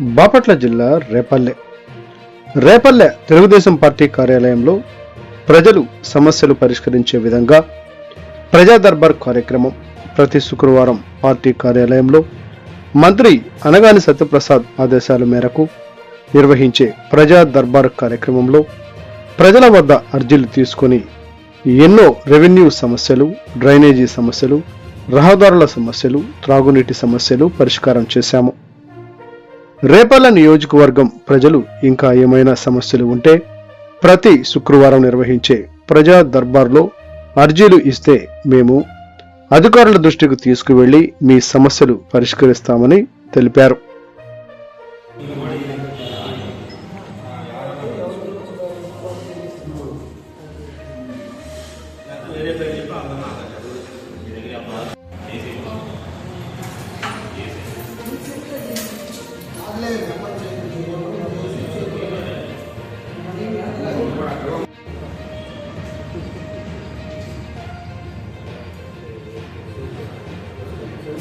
బాపట్ల జిల్లా రేపల్లె. రేపల్లె తెలుగుదేశం పార్టీ కార్యాలయంలో ప్రజలు సమస్యలు పరిష్కరించే విధంగా ప్రజా దర్బార్ కార్యక్రమం ప్రతి శుక్రవారం పార్టీ కార్యాలయంలో మంత్రి అనగాని సత్యప్రసాద్ ఆదేశాల మేరకు నిర్వహించే ప్రజా దర్బార్ కార్యక్రమంలో ప్రజల వద్ద అర్జీలు తీసుకొని ఎన్నో రెవెన్యూ సమస్యలు డ్రైనేజీ సమస్యలు రహదారుల సమస్యలు త్రాగునీటి సమస్యలు పరిష్కారం చేశాము. రేపల్ల నియోజకవర్గం ప్రజలు ఇంకా ఏమైనా సమస్యలు ఉంటే ప్రతి శుక్రవారం నిర్వహించే ప్రజా దర్బార్లో అర్జీలు ఇస్తే మేము అధికారుల దృష్టికి తీసుకువెళ్ళి మీ సమస్యలు పరిష్కరిస్తామని తెలిపారు.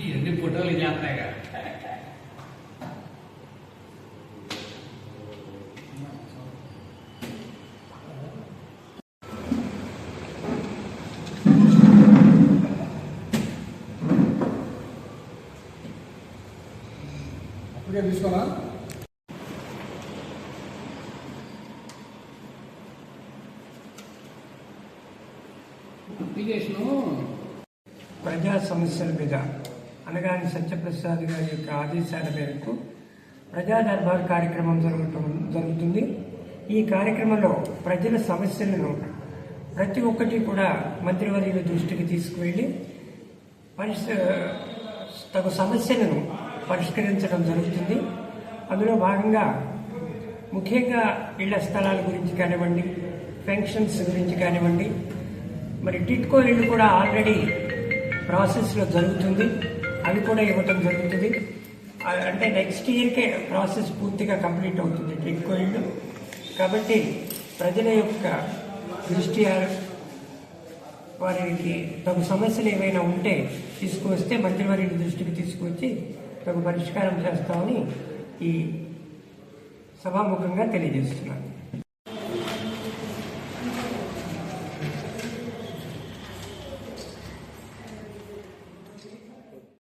ఇవన్నీ ఫోటోలు చేస్తాయి కదా అప్పటికే తీసుకోనా? అప్లికేషను ప్రజా సమస్యల మీద అనగాని సత్యప్రసాద్ గారి యొక్క ఆదేశాల మేరకు ప్రజా దర్బార్ కార్యక్రమం జరగటం జరుగుతుంది. ఈ కార్యక్రమంలో ప్రజల సమస్యలను ప్రతి ఒక్కటి కూడా మంత్రివర్యుల దృష్టికి తీసుకువెళ్ళి పరిస్థితి తగు సమస్యలను పరిష్కరించడం జరుగుతుంది. అందులో భాగంగా ముఖ్యంగా ఇళ్ళ స్థలాల గురించి కానివ్వండి పెన్షన్స్ గురించి కానివ్వండి మరి టిట్కో ఇల్లు కూడా ఆల్రెడీ ప్రాసెస్లో జరుగుతుంది. అవి కూడా ఇవ్వటం జరుగుతుంది. అంటే నెక్స్ట్ ఇయర్కే ప్రాసెస్ పూర్తిగా కంప్లీట్ అవుతుంది టిట్కో ఇల్లు. కాబట్టి ప్రజల యొక్క దృష్ట్యా వారికి తగు సమస్యలు ఏమైనా ఉంటే తీసుకువస్తే మంత్రివారి దృష్టికి తీసుకువచ్చి పరిష్కారం చేస్తామని ఈ సభాముఖంగా తెలియజేస్తున్నాను.